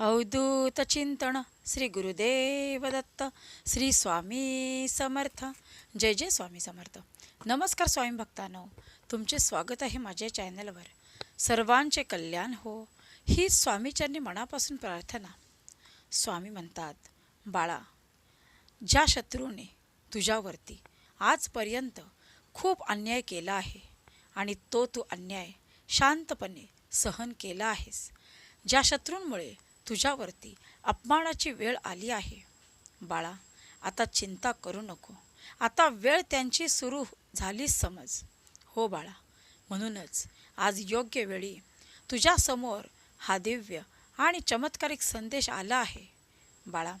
अवधूत चिंतन श्री गुरुदेव दत्त श्री स्वामी समर्थ. जय जय स्वामी समर्थ. नमस्कार स्वामी भक्तांनो. तुमचे स्वागत आहे माझ्या चॅनलवर. सर्वांचे कल्याण हो. ही स्वामीचरणी मनापासून प्रार्थना. स्वामी म्हणतात बाळा ज्या शत्रूने तुझ्यावरती आजपर्यंत खूप अन्याय केला आहे आणि तो तू अन्याय शांतपणे सहन केला आहेस ज्या शत्रूंमुळे तुझ्यावरती अपमानाची वेळ आली आहे. बाळा आता चिंता करू नको. आता वेळ त्यांची सुरू झाली समज. हो बाळा म्हणूनच आज योग्य वेळी तुझ्यासमोर हा दिव्य आणि चमत्कारिक संदेश आला आहे. बाळा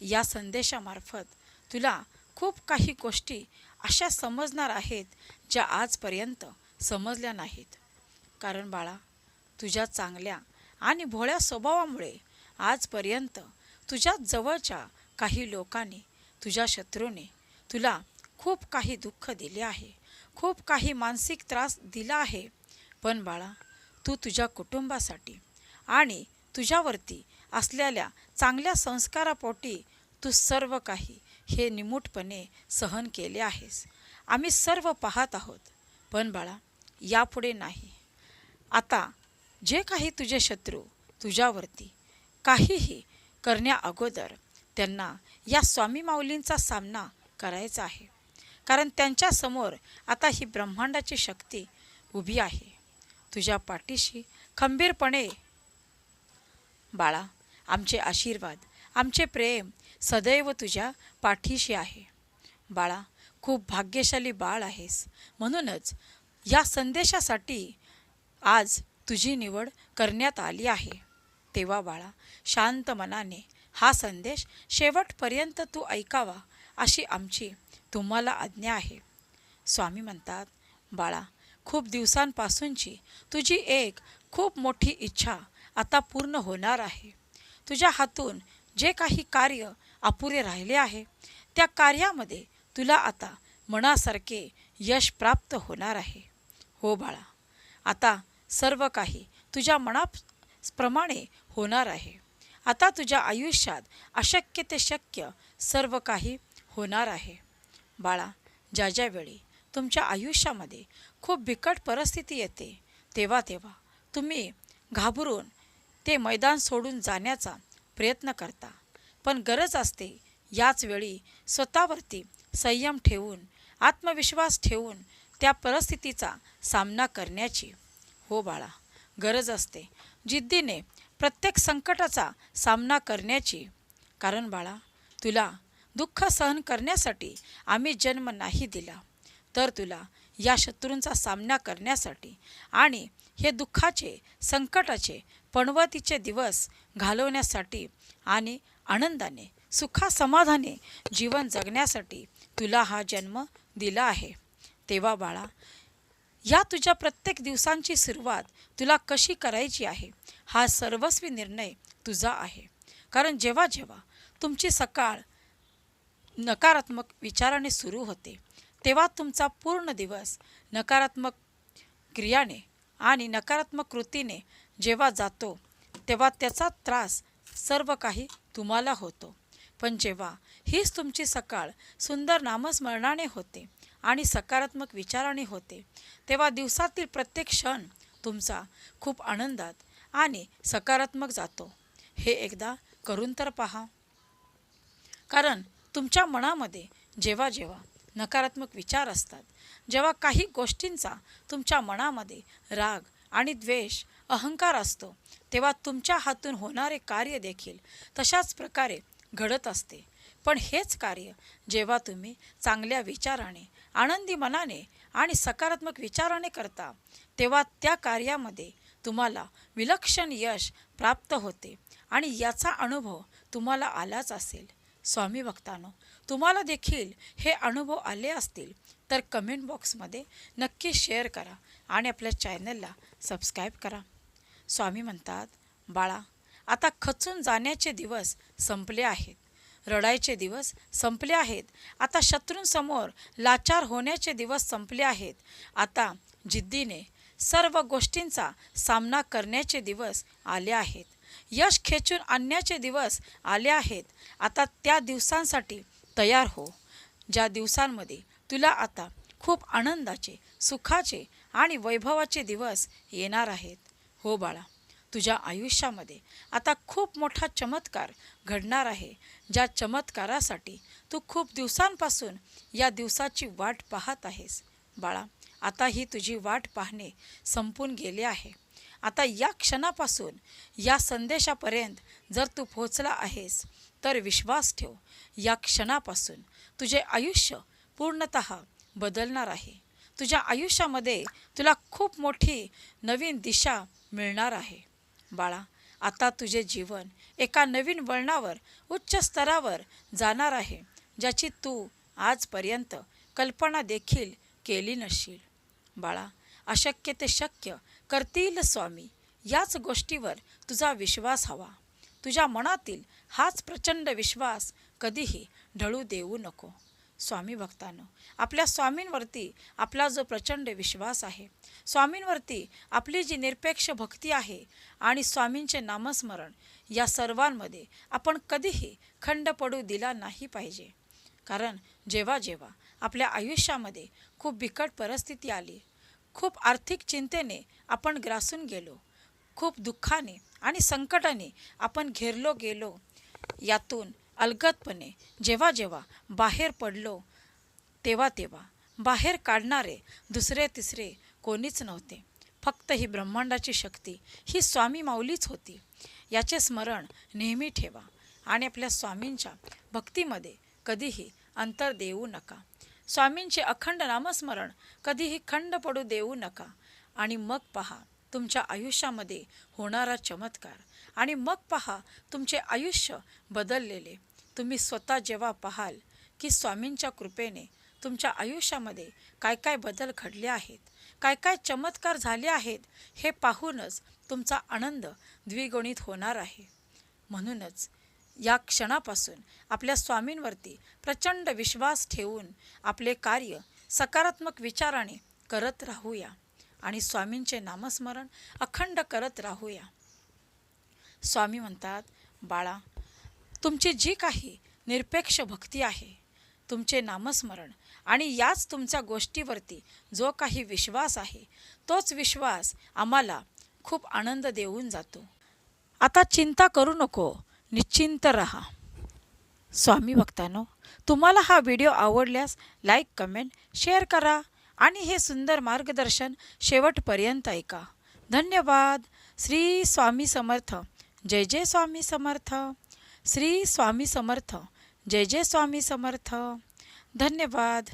या संदेशामार्फत तुला खूप काही गोष्टी अशा समजणार आहेत ज्या आजपर्यंत समजल्या नाहीत. कारण बाळा तुझ्या चांगल्या आणि भोळ्या स्वभावामुळे आजपर्यंत तुझ्या जवळच्या काही लोकांनी तुझ्या शत्रूने तुला खूप काही दुःख दिले आहे. खूप काही मानसिक त्रास दिला आहे. पण बाळा तू तुझ्या कुटुंबासाठी आणि तुझ्यावरती असलेल्या चांगल्या संस्कारापोटी तू सर्व काही हे निमूटपणे सहन केले आहेस. आम्ही सर्व पाहत आहोत. पण बाळा यापुढे नाही. आता जे काही तुझे शत्रू तुझ्यावरती काहीही करण्या अगोदर त्यांना या स्वामी माऊलींचा सामना करायचा आहे. कारण त्यांच्यासमोर आता ही ब्रह्मांडाची शक्ती उभी आहे. तुझ्या पाठीशी खंबीरपणे बाळा आमचे आशीर्वाद आमचे प्रेम सदैव तुझ्या पाठीशी आहे. बाळा खूप भाग्यशाली बाळ आहेस. म्हणूनच या संदेशासाठी आज तुझी निवड करण्यात आली आहे. तेव्हा बाळा शांत मनाने हा संदेश शेवटपर्यंत तू ऐकावा अशी आमची तुम्हाला आज्ञा आहे. स्वामी म्हणतात बाळा खूप दिवसांपासूनची तुझी एक खूप मोठी इच्छा आता पूर्ण होणार आहे. तुझ्या हातून जे काही कार्य अपुरे राहिले आहे त्या कार्यामध्ये तुला आता मनासारखे यश प्राप्त होणार आहे. हो बाळा आता सर्व काही तुझ्या मनाप्रमाणे होणार आहे. आता तुझ्या आयुष्यात अशक्य ते शक्य सर्व काही होणार आहे. बाळा ज्या ज्यावेळी तुमच्या आयुष्यामध्ये खूप बिकट परिस्थिती येते तेव्हा तेव्हा तुम्ही घाबरून ते मैदान सोडून जाण्याचा प्रयत्न करता. पण गरज असते याच वेळी स्वतःवरती संयम ठेवून आत्मविश्वास ठेवून त्या परिस्थितीचा सामना करण्याची. हो बाळा गरज असते. जिद्दीने प्रत्येक संकटाचा सामना करण्याची. कारण बाळा तुला दुःख सहन करण्यासाठी आम्ही जन्म नाही दिला. तर तुला या शत्रूंचा सामना करण्यासाठी आणि हे दुःखाचे संकटाचे पणवतीचे दिवस घालवण्यासाठी आणि आनंदाने सुखासमाधाने जीवन जगण्यासाठी तुला हा जन्म दिला आहे. तेव्हा बाळा या तुझ्या प्रत्येक दिवसांची सुरुवात तुला कशी करायची आहे? हा सर्वस्वी निर्णय तुझा आहे. कारण जेव्हा जेव्हा तुमची सकाळ नकारात्मक विचाराने सुरू होते तेव्हा तुमचा पूर्ण दिवस नकारात्मक क्रियाने आणि नकारात्मक कृतीने जेव्हा जातो तेव्हा त्याचा त्रास सर्व काही तुम्हाला होतो. पण जेव्हा हीच तुमची सकाळ सुंदर नामस्मरणाने होते आणि सकारात्मक विचाराने होते तेव्हा दिवसातील प्रत्येक क्षण तुमचा खूप आनंदात आणि सकारात्मक जातो. हे एकदा करून तर पहा. कारण तुमच्या मनामध्ये जेव्हा जेव्हा नकारात्मक विचार असतात जेव्हा काही गोष्टींचा तुमच्या मनामध्ये राग आणि द्वेष अहंकार असतो तेव्हा तुमच्या हातून होणारे कार्य देखील तशाच प्रकारे घडत असते. पण हेच कार्य जेव्हा तुम्ही चांगल्या विचाराने आनंदी मनाने आणि सकारात्मक विचाराने करता तेव्हा त्या कार्यामध्ये तुम्हाला विलक्षण यश प्राप्त होते आणि याचा अनुभव तुम्हाला आलाच असेल. स्वामी भक्तांनो तुम्हाला देखील हे अनुभव आले असतील तर कमेंट बॉक्समध्ये नक्की शेअर करा आणि आपल्या चॅनलला सबस्क्राईब करा. स्वामी म्हणतात बाळा आता खचून जाण्याचे दिवस संपले आहेत. रडायचे दिवस संपले आहेत. आता शत्रूंसमोर लाचार होण्याचे दिवस संपले आहेत. आता जिद्दीने सर्व गोष्टींचा सामना करण्याचे दिवस आले आहेत. यश खेचून आणण्याचे दिवस आले आहेत. आता त्या दिवसांसाठी तयार हो. ज्या दिवसांमध्ये तुला आता खूप आनंदाचे सुखाचे आणि वैभवाचे दिवस येणार आहेत. हो बाळा तुझ्या आयुष्यामध्ये आता खूप मोठा चमत्कार घडणार आहे. ज्या चमत्कारासाठी तू खूप दिवसांपासून या दिवसाची वाट पाहत आहेस. बाळा आता ही तुझी वाट पाहणे संपून गेले आहे. आता या क्षणापासून या संदेशापर्यंत जर तू पोहोचला आहेस तर विश्वास ठेव या क्षणापासून तुझे आयुष्य पूर्णत बदलणार आहे. तुझ्या आयुष्यामध्ये तुला खूप मोठी नवीन दिशा मिळणार आहे. बाळा आता तुझे जीवन एका नवीन वळणावर उच्च स्तरावर जाणार आहे ज्याची तू आजपर्यंत कल्पना देखील केली नसशील. बाळा अशक्य ते शक्य करतील स्वामी. याच गोष्टीवर तुझा विश्वास हवा. तुझ्या मनातील हाच प्रचंड विश्वास कधीही ढळू देऊ नको. स्वामी भक्तांनो आपल्या स्वामींवरती आपला जो प्रचंड विश्वास आहे स्वामींवरती आपली जी निरपेक्ष भक्ती आहे आणि स्वामींचे नामस्मरण या सर्वांमध्ये आपण कधीही खंड पडू दिला नाही पाहिजे. कारण जेव्हा जेव्हा आपल्या आयुष्यामध्ये खूप बिकट परिस्थिती आली. खूप आर्थिक चिंतेने आपण ग्रासून गेलो. खूप दुःखाने आणि संकटाने आपण घेरलो गेलो. यातून अलगदपणे जेव्हा जेव्हा बाहेर पडलो तेव्हा तेव्हा बाहेर काढणारे दुसरे तिसरे कोणीच नव्हते. फक्त ही ब्रह्मांडाची शक्ती ही स्वामी माऊलीच होती. याचे स्मरण नेहमी ठेवा आणि आपल्या स्वामींच्या भक्तीमध्ये कधीही अंतर देऊ नका. स्वामींचे अखंड नामस्मरण कधीही खंड पडू देऊ नका. आणि मग पहा तुमच्या आयुष्यामध्ये होणारा चमत्कार. आणि मग पहा तुमचे आयुष्य बदललेले. तुम्ही स्वतः जेव्हा पाहाल की स्वामींच्या कृपेने तुमच्या आयुष्यामध्ये काय काय बदल घडले आहेत काय काय चमत्कार झाले आहेत हे पाहूनच तुमचा आनंद द्विगुणित होणार आहे. म्हणूनच या क्षणापासून आपल्या स्वामींवरती प्रचंड विश्वास ठेवून आपले कार्य सकारात्मक विचाराने करत राहूया आणि स्वामींचे नामस्मरण अखंड करत राहूया. स्वामी म्हणतात बाळा तुमची जी काही निरपेक्ष भक्ती आहे तुमचे नामस्मरण आणि याच तुमच्या गोष्टीवरती जो काही विश्वास आहे तोच विश्वास आम्हाला खूप आनंद देऊन जातो. आता चिंता करू नको निश्चिंत रहा. स्वामी भक्तांनो तुम्हाला हा व्हिडिओ आवडल्यास लाईक कमेंट शेअर करा आणि हे सुंदर मार्गदर्शन शेवटपर्यंत ऐका. धन्यवाद. श्री स्वामी समर्थ. जय जय स्वामी समर्थ. श्री स्वामी समर्थ. जय जय स्वामी समर्थ. धन्यवाद.